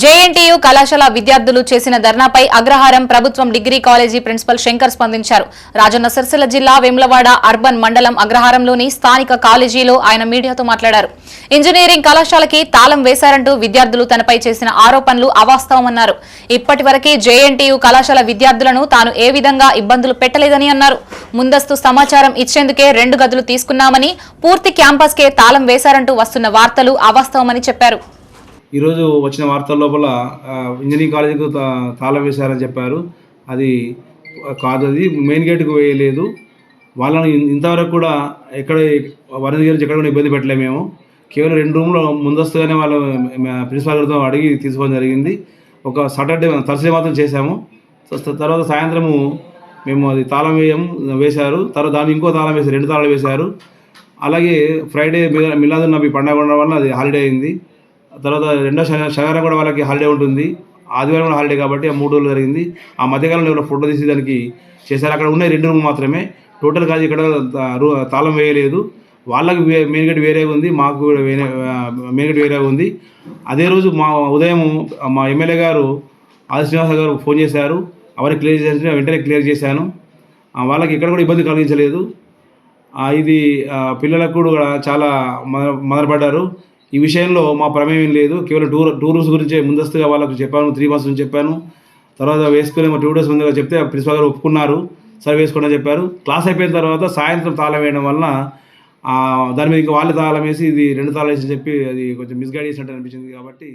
JNTU కళాశాల విద్యార్థులు చేసిన ధర్నాపై అగ్రహారం ప్రభుత్వం డిగ్రీ కాలేజీ ప్రిన్సిపల్ శంకర్ స్పందించారు. రాజన్న సిరిసిల్ల జిల్లా వేములవాడ అర్బన్ మండలం అగ్రహారంలోని స్థానిక కాలేజీలో ఆయన మీడియాతో మాట్లాడారు. ఇంజనీరింగ్ కళాశాలకి తాళం వేశారంటూ విద్యార్థులు తనపై చేసిన ఆరోపణలు అవాస్తవమన్నారు. ఇప్పటి వరకే జేఎన్టీయు కళాశాల విద్యార్థులను తాను ఏ విధంగా ఇబ్బందులు పెట్టలేదని అన్నారు. ముందస్తు సమాచారం ఇచ్చేందుకే రెండు గదులు తీసుకున్నామని పూర్తి క్యాంపస్కే తాళం వేశారంటూ వస్తున్న వార్తలు అవాస్తవమని చెప్పారు. ఈరోజు వచ్చిన వార్తల లోపల ఇంజనీరింగ్ కాలేజీకి తా- తాళం వేశారని చెప్పారు. అది కాదు అది. మెయిన్ గేట్కు వేయలేదు. వాళ్ళని ఇంతవరకు కూడా ఎక్కడ వరంగల్ గారి ఎక్కడ కూడా ఇబ్బంది పెట్టలేము మేము. కేవలం రెండు రూమ్లో ముందస్తుగానే వాళ్ళు ప్రిన్సిపాల్ గారితో అడిగి తీసుకోవడం జరిగింది. ఒక సాటర్డే థర్స్డే మాత్రం చేశాము. తర్వాత సాయంత్రము మేము అది తాళం వేయం వేశారు. తర్వాత దాన్ని ఇంకో తాళం వేశారు రెండు తాళాలు వేశారు. అలాగే ఫ్రైడే మిలా- మిలాదున్ నబీ పండగ ఉండడం వల్ల అది హాలిడే అయింది. తర్వాత రెండో శని శనివారం కూడా వాళ్ళకి హాలిడే ఉంటుంది. ఆదివారం కూడా హాలిడే కాబట్టి ఆ మూడు రోజులు జరిగింది. ఆ మధ్యకాలంలో ఎవరో ఫోటో తీసి దానికి చేశారు. అక్కడ ఉన్నాయి రెండు రూమ్ మాత్రమే. టోటల్ కాదు ఇక్కడ తాళం వేయలేదు. వాళ్ళకి వే- మెయిన్ గేట్ వేరే ఉంది. మాకు కూడా వేరే మెయిన్ గేట్ వేరే ఉంది. అదే రోజు మా ఉదయం మా ఎమ్మెల్యే గారు ఆది శ్రీనివాస గారు ఫోన్ చేశారు. అవన్నీ క్లియర్ చేసిన వెంటనే క్లియర్ చేశాను. వాళ్ళకి ఇక్కడ కూడా ఇబ్బంది కలిగించలేదు. ఇది పిల్లలకు కూడా చాలా మద మొదలుపడ్డారు ఈ విషయంలో మా ప్రమేయం లేదు. కేవలం టూర్ టూర్స్ గురించే ముందస్తుగా వాళ్ళకు చెప్పాను త్రీ మంత్స్ నుంచి చెప్పాను. తర్వాత వేసుకునే మా టూ డేస్ ముందుగా చెప్తే ప్రిన్సిపాల్ గారు ఒప్పుకున్నారు. సరే వేసుకోండి అని చెప్పారు. క్లాస్ అయిపోయిన తర్వాత సాయంత్రం తాళం వేయడం వలన దాని మీద ఇంకా వాళ్ళు తాళం వేసి ఇది రెండు తాళం వేసి చెప్పి అది కొంచెం మిస్గైడ్ చేసినట్టు అనిపించింది కాబట్టి